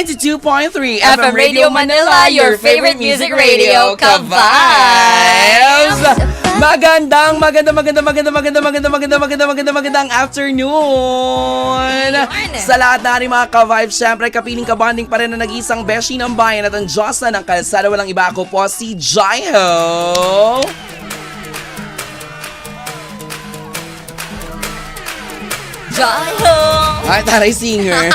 92.3 FM Radio Manila, your favorite music radio, ka-vibes! Magandang, maganda, maganda, maganda, maganda, maganda, maganda, maganda, maganda, magandang afternoon! Sa lahat na rin mga ka-vibes, syempre kapiling kabanding pa rin na nag-isang beshi ng bayan at ang Diyos na ng kalsada. Walang iba ako po si Jaiho! Jaiho! Ay, taray singer!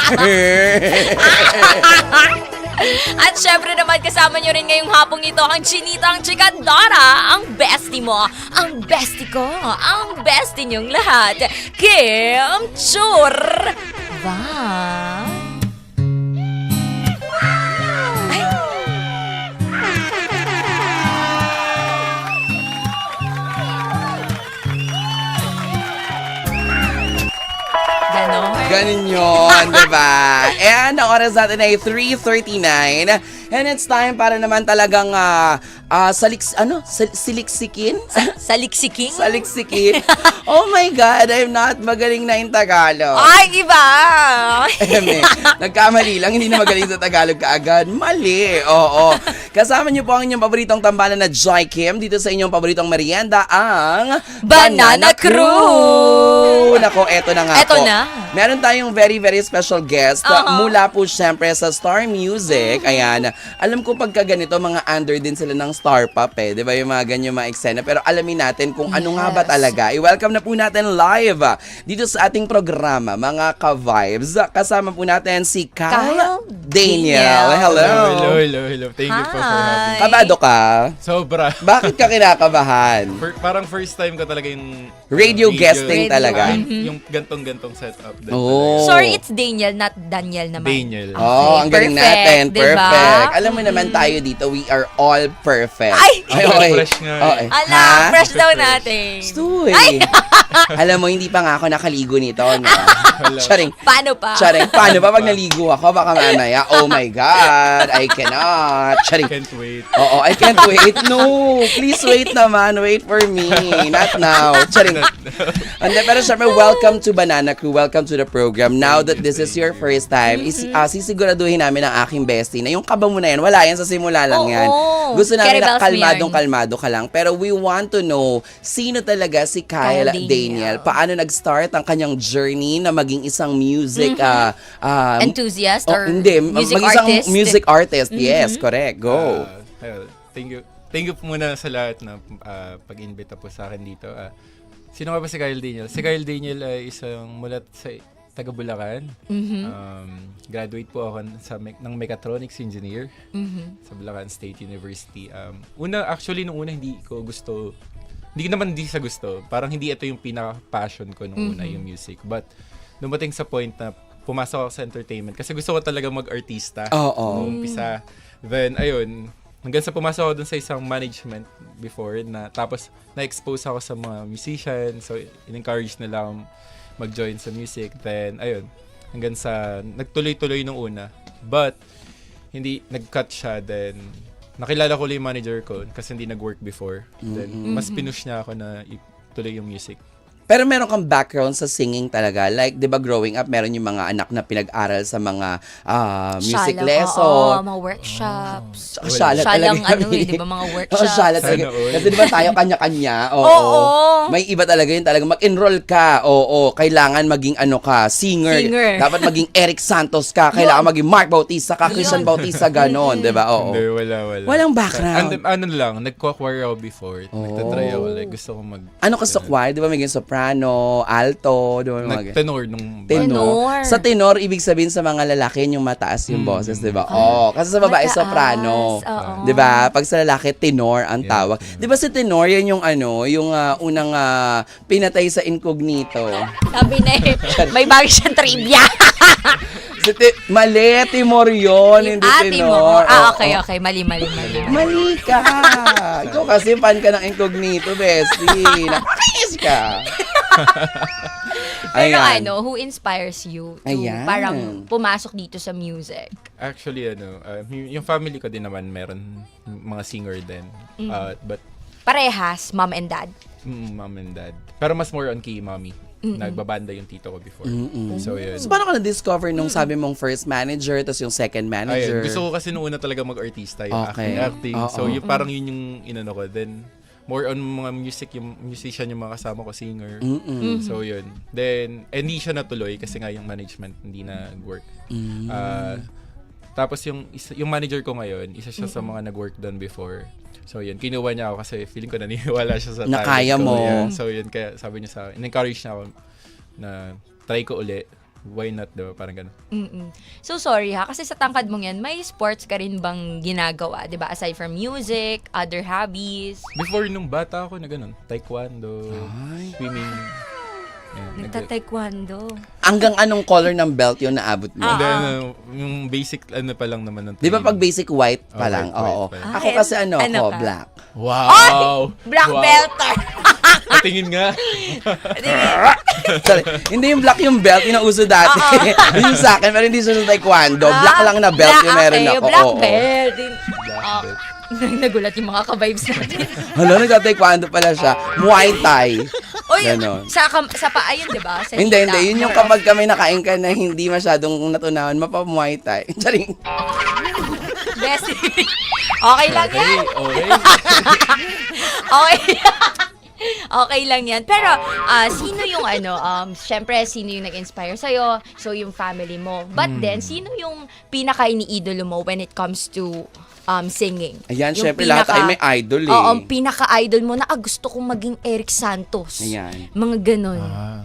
At syempre naman kasama nyo rin ngayong hapong ito ang Chinita, ang Chikadora, ang bestie mo, ang bestie ko, ang bestie nyong lahat, Kim Chur! Wow! Ganun yun, diba? And ang oras natin ay 3.39 and it's time para naman talagang uh, uh, saliks, ano? Sal- siliksikin? Saliksiking? Saliksikin? oh my God, I'm not magaling na in Tagalog. Ay, iba! Eme, nagkamali lang, hindi na magaling sa Tagalog kaagad. Mali, oo. Kasama niyo po ang inyong paboritong tambalan na Joy Kim dito sa inyong paboritong merienda, ang Banana Crew! Nako, eto na nga Eto po. na. Meron tayong very, very special guest uh, Oo. mula po syempre sa Star Music. Ayan, alam ko pagka ganito, mga under din sila ng Star Pop eh. Di ba yung mga ganyan mga eksena. Pero alamin natin kung ano nga ba talaga. I-welcome na po natin live ah, dito sa ating programa, mga ka-vibes. Kasama po natin si Kyle, Kyle Daniel. Daniel. Hello. Hello, hello, hello. Thank you po for having me. Kabado ka? Sobra. Bakit ka kinakabahan? For- parang first time ko talaga yung... Radio guesting Radio. talaga. Ah, Yung gantong-gantong setup. Oh. Sorry, it's Daniel, not Daniel naman. Daniel. Oh, ang galing natin. diba? Perfect. Alam mo naman tayo dito, we are all perfect. Ay! oy. Fresh nga. Oh, eh. Ala, Ha? fresh daw natin. Stoy. Alam mo, hindi pa nga ako nakaligo nito, no? Charing. Paano pa? Charing. Paano ba pag naligo ako? Baka mamaya, oh my God, I cannot. Charing. Can't wait. Oo, I can't wait. No, please wait naman. Wait for me. Not now. Charing. Hindi, pero syempre, welcome to Banana Crew. Welcome to the program. Now that this is your first time, is, ah, sisiguraduhin namin ang aking bestie na yung kaba mo na yan, wala yan sa simula lang yan. Oo. Gusto namin na Caribels mo kalmadong yan. kalmado ka lang. Pero we want to know, sino talaga si Kyle, Kyle Daniel. Daniel. Paano nag-start ang kanyang journey na maging isang music ah, ah, Enthusiast oh, or hindi, music maging isang artist? music artist. Yes, correct. Go. Ah, ayun. thank you. Thank you po muna sa lahat na ah, pag-invita po sa akin dito. Ah, sino nga ba si Kyle Daniel? Si Kyle Daniel ay isang mulat sa taga Bulacan. Mhm. Um, graduate po ako sa me- ng mechatronics engineer Mhm. sa Bulacan State University. Um, una, actually, nung una, hindi ko gusto, hindi ko naman hindi sa gusto. Parang hindi ito yung pinaka-passion ko nung una, Mhm. yung music. But, dumating sa point na pumasok ako sa entertainment kasi gusto ko talaga mag-artista. Oo. Nung umpisa. Then, ayun, hanggang sa pumasok ako dun sa isang management before na tapos na-expose ako sa mga musician so in-encourage nila akong mag-join sa music. Then ayun. Hanggang sa nagtuloy-tuloy nung una. But hindi nag-cut siya. Then nakilala ko lang yung manager ko kasi hindi nag-work before. Then mas pinush niya ako na ituloy yung music Pero meron kang background sa singing talaga. Like, di ba growing up, meron yung mga anak na pinag-aral sa mga ah, music Shalang, lesson. Oo, mga workshops. Tsaka shalat Shalang talaga ano eh, di ba, mga workshops. shalat Sana talaga. Kasi di ba tayo kanya-kanya? Oo. Oo. May iba talaga yun talaga. Mag-enroll ka. Oo. Kailangan maging ano ka, singer. Singer. Dapat maging Eric Santos ka. Kailangan maging Mark Bautista ka, Christian Bautista, ganon. Di ba? Oo. Hindi, wala, wala. Walang background. Ano, ano lang, nagko-choir ako before. Nagtatry ako. Like, gusto ko mag... Ano ka sa choir? Di ba may ganyan soprano, alto, di ba may mga ganyan? Nag-tenor nung... Tenor. Tenor. Sa tenor, ibig sabihin sa mga lalaki, yung mataas yung boses, di ba? Oo. Kasi sa babae, Mataas, soprano. oo. Di ba? Pag sa lalaki, tenor ang Yeah, tawag. Di ba si tenor, yan yung ano, yung ah, unang ah, pinatay sa incognito. Sabi na eh, may bago siyang trivia. Mali, Timor yun, hindi ah, tenor. Timor. Ah, okay, okay. Mali, mali, mali. Mali ka. Ikaw kasi fan ka ng incognito, bestie. Nakakainis ka. Pero Ayan. ano, who inspires you to Ayan. parang pumasok dito sa music? Actually, ano, uh, yung family ko din naman meron mga singer din. Uh, but, Parehas, mom and dad. mm, mom and dad. Pero mas more on kay mommy. Nagbabanda yung tito ko before. So, yun. So, paano ka na-discover nung sabi mong first manager, tapos yung second manager? Ayun, gusto ko kasi nung una talaga mag-artista, yung Okay. acting, acting. Oo. So, yung parang yun yung inano ko. Then, more on mga music, yung musician yung mga kasama ko, singer. Mm-mm. So, yun. Then, eh, hindi siya natuloy kasi nga yung management hindi nag-work. Mm. Ah, tapos yung isa, yung manager ko ngayon, isa siya sa mga nag-work doon before. So yun, kinuha niya ako kasi feeling ko naniniwala siya sa Na talent kaya mo. Yeah. So yun, kaya sabi niya sa akin, in-encourage niya ako na try ko uli. Why not, diba? Parang ganun. Mm-mm. So sorry ha, kasi sa tangkad mong yan, may sports ka rin bang ginagawa, 'di ba? Aside from music, other hobbies. Before nung bata ako na ganun, taekwondo, Ay. swimming. Yeah, nag- Nagta-taekwondo. Hanggang anong color ng belt yun naabot mo? And then, Ah, uh, yung basic ano pa lang naman ng Di ba pag basic white pa Oh, lang? white, white Oo. pa lang. Ako Ah, kasi ano, ano ako, ka? black. Wow! Black wow. belter. Patingin nga. Sorry, hindi yung black yung belt, yung nauso dati. Yun yung sa akin, pero hindi sa taekwondo. Black lang na belt yung meron ako. Ah, Black Oo. belt. Black Ah, belt. Nagulat yung mga ka-vibes natin. Hala, nagka-taekwondo pala siya. Muay Thai. Oy, Ganon. sa, kam- sa paa yun, di ba? Sa Hindi, hita. hindi. Yun yung kapag kami nakain ka na hindi masyadong natunawan, mapa-muay Thai. Charing. Best. okay lang yan. okay. Okay. okay lang yan. Pero, ah, sino yung ano, um, syempre, sino yung nag-inspire sa'yo? So, yung family mo. But Hmm. then, sino yung pinaka-iniidolo mo when it comes to um, singing? Ayan, Yung syempre lahat pinaka- ay may idol eh. Oo, pinaka-idol mo na, ah, gusto kong maging Eric Santos. Ayan. Mga ganon. Ah,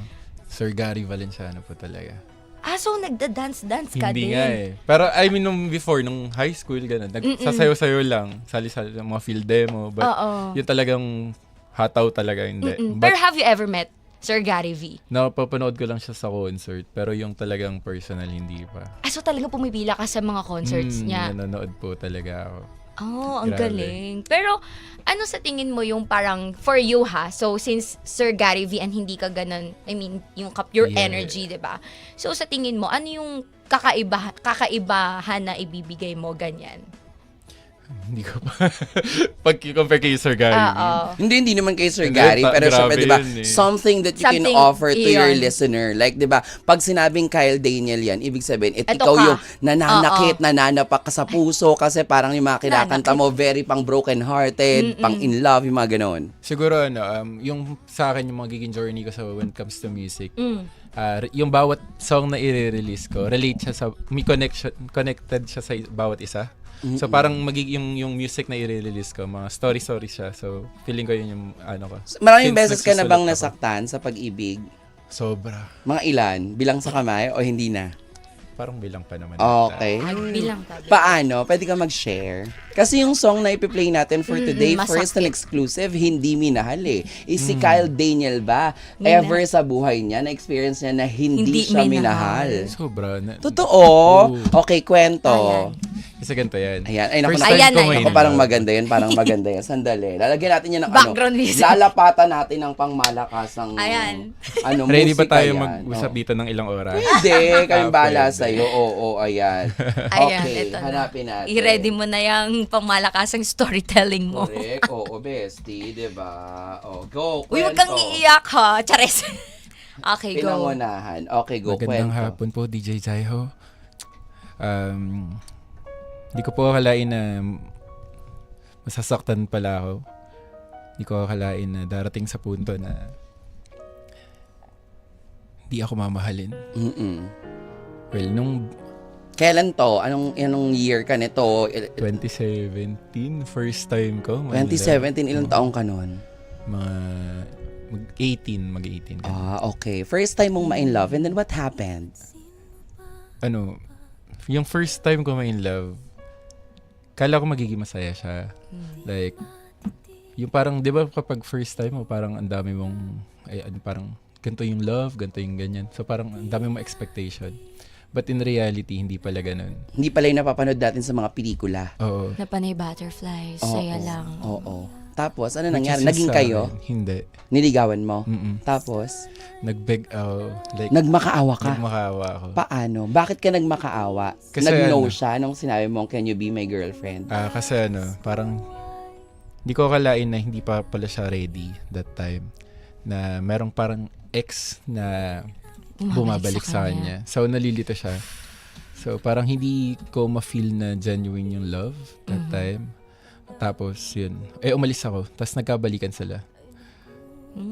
Sir Gary Valenciano po talaga. Ah, so nagda-dance-dance ka Hindi din? nga eh. Pero I mean, nung before, nung high school, ganun. Nagsasayaw-sayaw lang. Sali-sali mga field demo. But Oo. yun talagang hataw talaga, hindi. Mm-mm. But Pero have you ever met Sir Gary V? napapanood ko lang siya sa concert. Pero yung talagang personal, hindi pa. Ah, so talaga pumipila ka sa mga concerts Hmm, niya? Nanonood po talaga ako. Oh, ang Grabe. galing. Pero, ano sa tingin mo yung parang, for you ha, so since Sir Gary V and hindi ka ganun, I mean, yung kap- your Yeah. energy, di ba? So, sa tingin mo, ano yung kakaiba, kakaibahan na ibibigay mo ganyan? Hindi ko pa. Pag compare kay Sir Gary. Oo. Hindi, hindi naman kay Sir Hindi, Gary, pero syempre, grabe di ba, yun eh. something that you can Something, offer to your iyon. listener. Like, di ba, pag sinabing Kyle Daniel yan, ibig sabihin, it, Eto ikaw ka. yung nananakit, nananapak ka sa puso kasi parang yung mga kinakanta mo, very pang broken-hearted, pang in love, yung mga ganon. Siguro ano, um, yung sa akin yung magiging journey ko sa when it comes to music. Mm. ah, re- yung bawat song na i-release ko, relate siya sa may connection connected siya sa i- bawat isa. So parang magiging yung, yung music na i-release ko, mga story story siya. So feeling ko yun yung ano ko. Maraming Since beses ka na bang nagsusulat ako. nasaktan sa pag-ibig? Sobra. Mga ilan? Bilang sa kamay o hindi na? Parang bilang pa naman. Okay. Bilang tabi. Paano? Pwede ka mag-share? Kasi yung song na ipi-play natin for today, masakit. first and exclusive, hindi minahal eh. Is Mm. si Kyle Daniel ba? Mina- Ever sa buhay niya, na-experience niya na hindi, Hindi siya minahal. minahal? Sobra. Na, Totoo? Okay, kwento. Ayan. Isa ganito yan. Ayan. Ay, naku, First naku, time Ayan ko na ngayon. Ako parang maganda yan, parang maganda yan. Sandali. Lalagyan natin yan ng Background ano. music. Lalapatan natin ng pangmalakasang Ayan. ano, Ready ba musika tayo yan. mag-usap Oo. dito ng ilang oras? Hindi, kayong bahala pwede. sa'yo. Oo, ayan. Ayan, okay, ito na. hanapin natin. I-ready mo na yung pangmalakasang storytelling mo. Correct. Oo, bestie, di ba? Oh, go, kwento. Uy, wag kang iiyak ha. Chares. okay, go. Pinangunahan. Okay, go, Magandang kwento. hapon po, DJ Jaiho. Um, hindi ko po akalain na masasaktan pala ako. Hindi ko akalain na darating sa punto na hindi ako mamahalin. Mm-mm. Well, nung Kailan to? Anong, anong year ka nito? Il- 2017, first time ko. man, 2017, ilang taong ka nun? Mga mag-18, mag-18. ka. Ah, okay. First time mong ma-in love, and then what happened? ano, yung first time ko ma-in love, kala ko magiging masaya siya. Like, yung parang, di ba kapag first time mo, parang ang dami mong, ay, ano, parang, ganito yung love, ganito yung ganyan. So parang ang dami mong expectation. But in reality, hindi pala ganun. Hindi pala yung napapanood natin sa mga pelikula. Oo. Napanay butterflies. Oo. Saya lang. Oo. Tapos, ano nangyari? Naging kayo? akin, Hindi. Niligawan mo? Mm-mm. Tapos, Nag-beg out. Like, nagmakaawa ka? nagmakawa ako. Paano? Bakit ka nagmakaawa? Kasi Nag-no ano- siya nung sinabi mong, can you be my girlfriend? Ah, kasi ano, parang hindi ko akalain na hindi pa pala siya ready that time. Na merong parang ex na Bumabalik bumabalik sa kanya. So, nalilito siya. So, parang hindi ko ma-feel na genuine yung love that Mm-hmm. time. Tapos, yun. Eh, umalis ako. Tapos, nagkabalikan sila.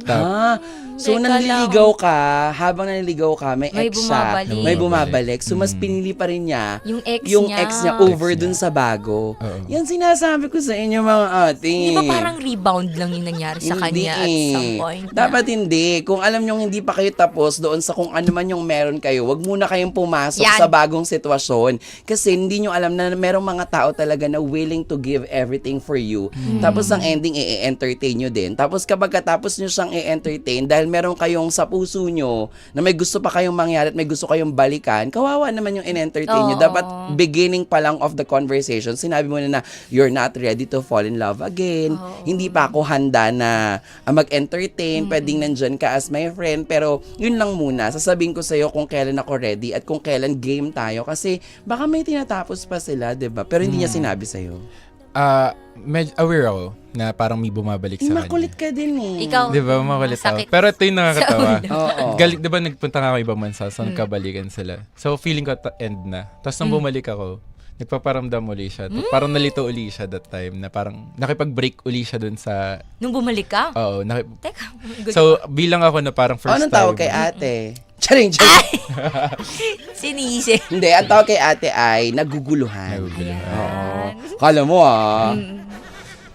Ah, so Teka nanliligaw ka, habang nanliligaw ka, may, May ex siya, bumabalik. may bumabalik. So mas Mm. pinili pa rin niya Yung ex yung niya. ex niya over Ex dun niya. sa bago. Oo. Yan sinasabi ko sa inyo mga ate. Di ba parang rebound lang yung nangyari sa Hindi kanya at eh. some point? na- Dapat hindi. Kung alam nyo hindi pa kayo tapos doon sa kung ano man yung meron kayo, wag muna kayong pumasok Yan. sa bagong sitwasyon. Kasi hindi nyo alam na merong mga tao talaga na willing to give everything for you. Hmm. Tapos ang ending, i-entertain nyo din. Tapos kapag katapos nyo siyang i-entertain, dahil meron kayong sa puso nyo na may gusto pa kayong mangyari at may gusto kayong balikan, kawawa naman yung in-entertain nyo. Oo. Dapat beginning pa lang of the conversation, sinabi mo na na you're not ready to fall in love again. Oo. Hindi pa ako handa na ah, mag-entertain. Pwedeng nandyan ka as my friend. Pero yun lang muna. Sasabihin ko sa'yo kung kailan ako ready at kung kailan game tayo. Kasi baka may tinatapos pa sila, 'di ba Pero hindi niya sinabi sa'yo. ah, med- aware ako na parang may bumabalik sa makulit kanya. ka din eh. Ikaw, Di ba, makulit ako. Sakit Pero ito yung nakakatawa. Oo. Galing, di ba nagpunta nga ako ibang bansa, so nagkabalikan sila. So feeling ko ta- end na. Tapos nung bumalik ako, nagpaparamdam uli siya. Hmm? Parang nalito uli siya that time na parang nakipag-break uli siya dun sa... nung bumalik ka? Oo, naki- Teka, good. So, bilang ako na parang first Anong time. tawag kay ate? Charing, charing. sinisi. Hindi, ang tawag kay ate ay naguguluhan. Naguguluhan. Oo. Kala mo ah.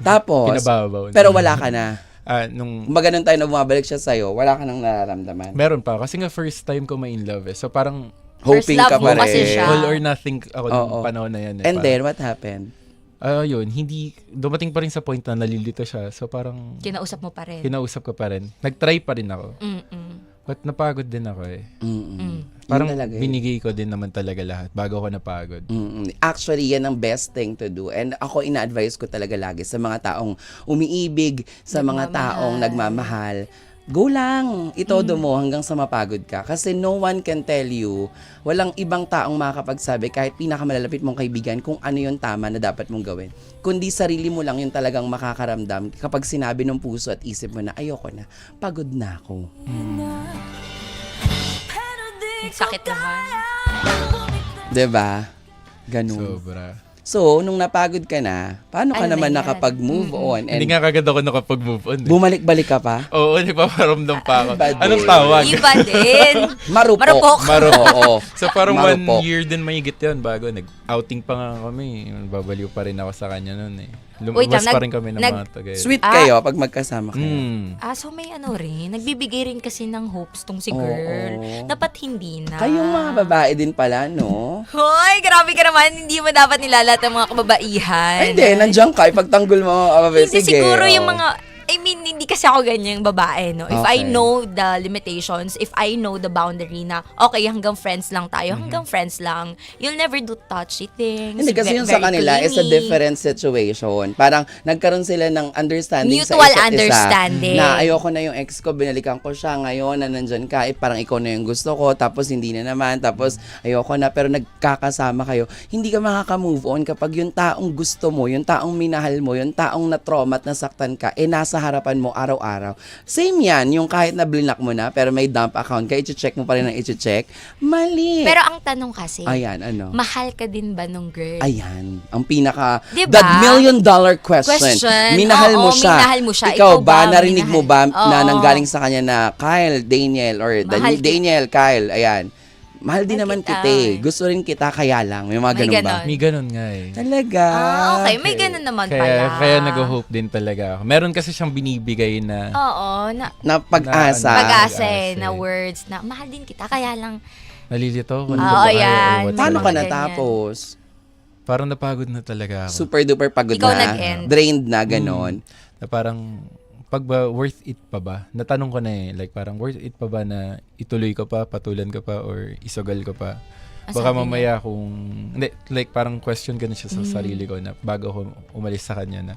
Tapos, Pinababaw. pero wala ka na. Ah, nung... Kung ganun tayo na bumabalik siya sa'yo, wala ka nang nararamdaman. Meron pa. Kasi nga first time ko ma-in love eh. So parang Hoping love ka mo pa rin. kasi siya. all or nothing ako nung Oo. panahon na yan eh. And Parang- then, what happened? Ah, yun, hindi, dumating pa rin sa point na nalilito siya. So parang, Kinausap mo pa rin. kinausap ko pa rin. Nag-try pa rin ako. Mm-mm. But napagod din ako eh. Mm-mm. Mm. Parang Yun talaga eh. binigay ko din naman talaga lahat bago ako napagod. Mm-mm. Actually, yan ang best thing to do. And ako, ina-advise ko talaga lagi sa mga taong umiibig, sa mga taong nagmamahal. Go lang, itodo mo hanggang sa mapagod ka. Kasi no one can tell you, walang ibang taong makakapagsabi kahit pinakamalalapit mong kaibigan kung ano yung tama na dapat mong gawin. Kundi sarili mo lang yung talagang makakaramdam kapag sinabi ng puso at isip mo na ayoko na, pagod na ako. Sakit naman. 'Di ba? Ganun. Sobra. So, nung napagod ka na, paano ka Ano naman na yan? nakapag-move on? And Hindi nga kagad ako nakapag-move on. Eh. bumalik-balik ka pa? Oo, nagpaparamdam pa ako. Iba din. Anong tawag? Iba din. Marupok. Marupok. Marupok. Oo. So parang Marupok. one year din mahigit yun bago nag-outing pa nga kami. Babaliw pa rin ako sa kanya noon eh. Wait Lumabas lang, pa nag- rin kami ng nag- mga tagay. Sweet Ah. kayo pag magkasama kayo. Mm. Ah, so may ano rin. Nagbibigay rin kasi ng hopes tong si Oo. girl. Dapat hindi na. Kayong mga babae din pala, no? Hoy, grabe ka naman. Hindi mo dapat nilalat ang mga kababaihan. Ay, hindi. Nandiyan ka. Ipagtanggol mo. Ah, Hindi sige, siguro yung oh. mga I mean, hindi kasi ako ganyang babae, no? If I Okay. know the limitations, if I know the boundary na, okay, hanggang friends lang tayo, hanggang friends lang, you'll never do touchy things. Hindi kasi ve- yung sa very kanila is a clingy. different situation. Parang nagkaroon sila ng understanding sa Mutual isa't understanding. Isa, na ayoko na yung ex ko, binalikan ko siya ngayon na nandyan ka, eh, parang ikaw na yung gusto ko, tapos hindi na naman, tapos ayoko na, pero nagkakasama kayo. Hindi ka makaka-move on kapag yung taong gusto mo, yung taong minahal mo, yung taong na-trauma at nasaktan ka, eh nasa harapan mo araw-araw. Same yan, yung kahit na blinak mo na, pero may dump account ka, i-check mo pa rin ang i-check, mali. Pero ang tanong kasi, Ayan, ano? mahal ka din ba nung girl? Ayan, ang pinaka Diba? the million dollar question. Question. Minahal mo Oo, siya. minahal mo siya. Ikaw, Ikaw ba, ba, narinig mo ba minahal? na Oo. nanggaling sa kanya na Kyle, Daniel or Dan- Mahal kita. Daniel, Kyle, ayan. Mahal din naman kita. kita eh. Gusto rin kita kaya lang. May mga May ganun ba? ganon. May ganun nga eh. Talaga. Ah, okay. May ganun naman Kaya, pala. kaya nag-hope din talaga ako. Meron kasi siyang binibigay na Oo, na Na pag-asa. Na- pag-asa pag-asa na eh. words na mahal din kita, kaya lang nalilito. Kung Oo, ano or yan. Paano ka Ganyan. natapos? Parang napagod na talaga ako. Super duper pagod Ikaw na. nag-end. Drained na, ganon. na parang pag ba worth it pa ba? Natanong ko na eh, like parang worth it pa ba na ituloy ko pa, patulan ko pa, or isugal ko pa? Ah, Baka mamaya kung, hindi, like parang question ko na siya sa Mm. sarili ko na bago ako umalis sa kanya na,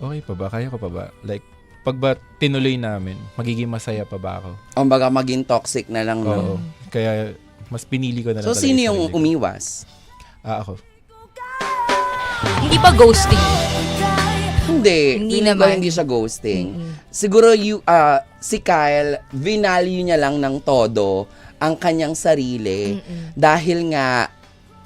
okay pa ba? Kaya ko pa ba? Like, pag ba tinuloy namin, magiging masaya pa ba ako? O baga maging toxic na lang, no? Oo. Kaya, mas pinili ko na lang So, sino yung umiwas? Ah, ako. hindi ba ghosting? Hindi. Hindi. Feeling ko naman. hindi siya ghosting. Siguro you, ah, si Kyle, vinalue niya lang ng todo ang kanyang sarili dahil nga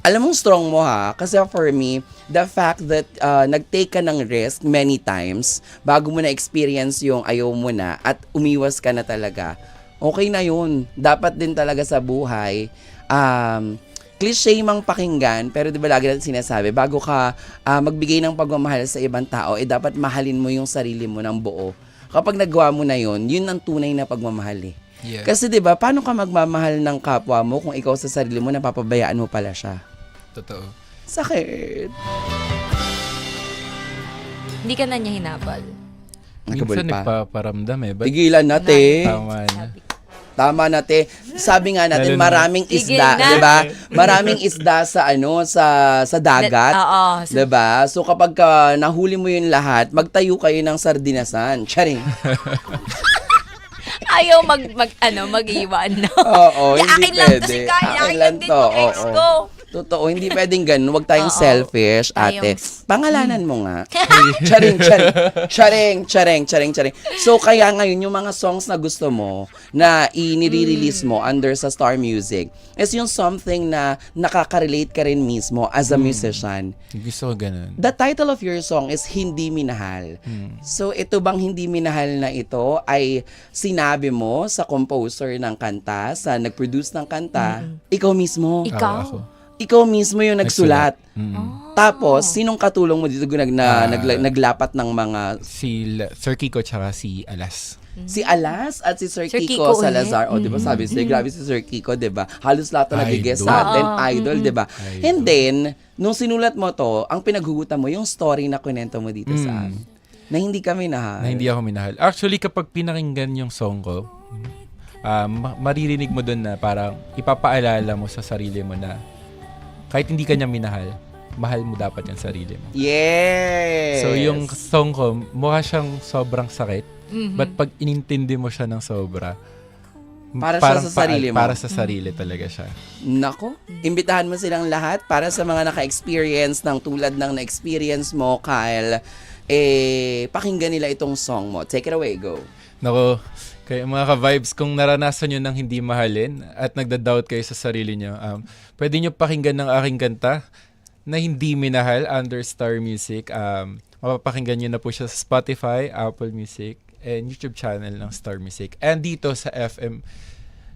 alam mong strong mo ha, kasi for me, the fact that uh, nag-take ka ng risk many times bago mo na-experience yung ayaw mo na at umiwas ka na talaga, okay na yun. Dapat din talaga sa buhay, um, cliche mang pakinggan, pero di ba lagi natin sinasabi, bago ka ah, magbigay ng pagmamahal sa ibang tao, eh dapat mahalin mo yung sarili mo ng buo. Kapag nagawa mo na yun, yun ang tunay na pagmamahal eh. Yeah. Kasi 'di ba, paano ka magmamahal ng kapwa mo kung ikaw sa sarili mo napapabayaan mo pala siya? Totoo. Sakit. Hindi ka na niya hinabal. Nakabul Minsan pa. nagpaparamdam eh. But Tigilan natin. tama na. Tama natin. Sabi nga natin Lalo na- maraming Tigil isda, na. 'di ba? Maraming isda sa ano sa sa dagat. Oo. 'Di ba? So kapag ka nahuli mo 'yun lahat, magtayo kayo ng sardinasan. Charing. Ayaw mag, mag ano, mag-iwan, no? Oo, hindi akin lang to pwede. si Kyle. Akin Akin lang lang din to, yung ex oo. ko. Totoo, hindi pwedeng ganun. Huwag tayong Oo. selfish, ate. Tayong- Pangalanan mo nga. charing, charing. Charing, charing, charing, charing. So, kaya ngayon, yung mga songs na gusto mo, na inire-release mo under sa Star Music, is yung something na nakaka-relate ka rin mismo as a musician. Gusto ko ganun. The title of your song is Hindi Minahal. So, ito bang Hindi Minahal na ito ay sinabi mo sa composer ng kanta, sa nag-produce ng kanta, ikaw mismo. Ikaw? Ah, ako. Ikaw mismo yung nagsulat. Mm. Tapos, sinong katulong mo dito nag, na, Ah. nagla- naglapat ng mga Si La- Sir Kiko tsaka si Alas. si Alas at si Sir, Sir Kiko, Kiko ulit. Salazar. O, di ba sabi sa'yo, grabe si Sir Kiko, di ba? Halos lahat na nagigess sa Idol. atin, idol, di ba? Idol. And then, nung sinulat mo to, ang pinaghugutan mo, yung story na kunento mo dito sa Mm. amin. Na hindi kami nahal. Na hindi ako minahal. Actually, kapag pinakinggan yung song ko, um, ma- maririnig mo doon na parang ipapaalala mo sa sarili mo na kahit hindi ka niya minahal, mahal mo dapat yung sarili mo. Yes! So yung song ko, mukha siyang sobrang sakit. Mhm. But pag inintindi mo siya ng sobra, Para parang sa sarili mo. Para sa sarili talaga siya. Nako, imbitahan mo silang lahat para sa mga naka-experience ng tulad ng na-experience mo, Kyle, eh, pakinggan nila itong song mo. Take it away, go. Nako, kaya mga ka-vibes, kung naranasan nyo ng hindi mahalin at nagda-doubt kayo sa sarili nyo, um, pwede nyo pakinggan ng aking kanta na hindi minahal under Star Music. Um, mapapakinggan nyo na po siya sa Spotify, Apple Music, and YouTube channel ng Star Music. And dito sa FM,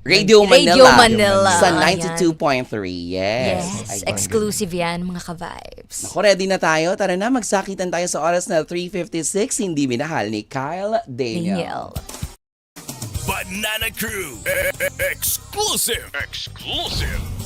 Radio Manila. Radio Manila. Sa Ayan. 92.3. Yes. Yes, exclusive yan, mga ka-vibes. Ako, ready na tayo. Tara na, magsakitan tayo sa oras na 3.56. Hindi minahal ni Kyle Daniel. Daniel. Banana Crew. Exclusive. Exclusive.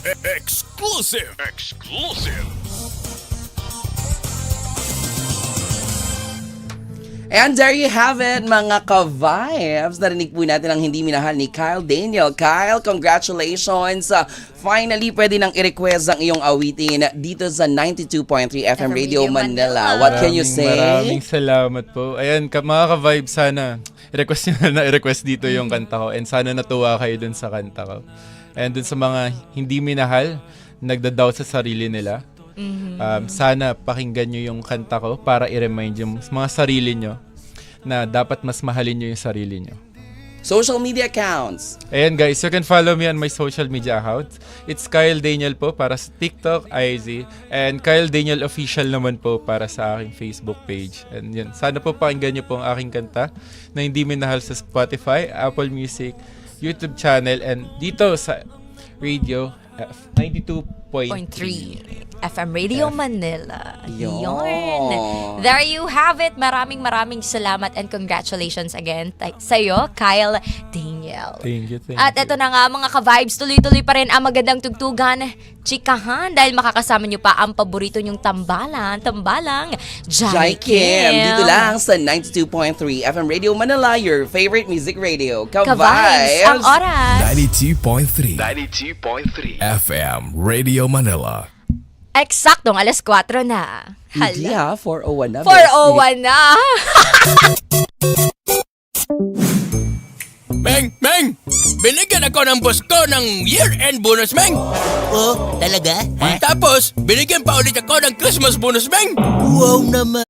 Exclusive. Exclusive. And there you have it, mga ka-vibes. Narinig po natin ang hindi minahal ni Kyle Daniel. Kyle, congratulations! Uh, finally, pwede nang i-request ang iyong awitin dito sa 92.3 FM Radio Manila. What can you say? Maraming salamat po. Ayan, ka, mga ka-vibe, sana i-request nyo na i-request dito yung kanta ko and sana natuwa kayo dun sa kanta ko. And dun sa mga hindi minahal, nagda-doubt sa sarili nila, um, sana pakinggan nyo yung kanta ko para i-remind yung mga sarili nyo na dapat mas mahalin nyo yung sarili nyo. Social media accounts. Ayan guys, you can follow me on my social media accounts. It's Kyle Daniel po para sa TikTok, IG, and Kyle Daniel Official naman po para sa aking Facebook page. And yun, sana po pakinggan nyo po ang aking kanta na hindi minahal sa Spotify, Apple Music, YouTube channel, and dito sa radio F 92.3. 3 FM Radio Manila. Yun. Yun. There you have it. Maraming maraming salamat and congratulations again sa'yo, Kyle Daniel. Thank you, thank At you. ito na nga mga ka-vibes, tuloy-tuloy pa rin ang magandang tugtugan, chikahan, dahil makakasama nyo pa ang paborito nyong tambalan, tambalang Jai Jai Kim, dito lang sa 92.3 FM Radio Manila, your favorite music radio. Ka-vibes, Ka-vibes! ang oras. 92.3. 92.3. FM Radio Manila. Eksaktong alas 4 na. Hindi Hala. ha, 401 na. 401 na. Meng, Meng! Binigyan ako ng boss ko ng year-end bonus, Meng! Oh, talaga? Tapos, binigyan pa ulit ako ng Christmas bonus, Meng! Wow naman.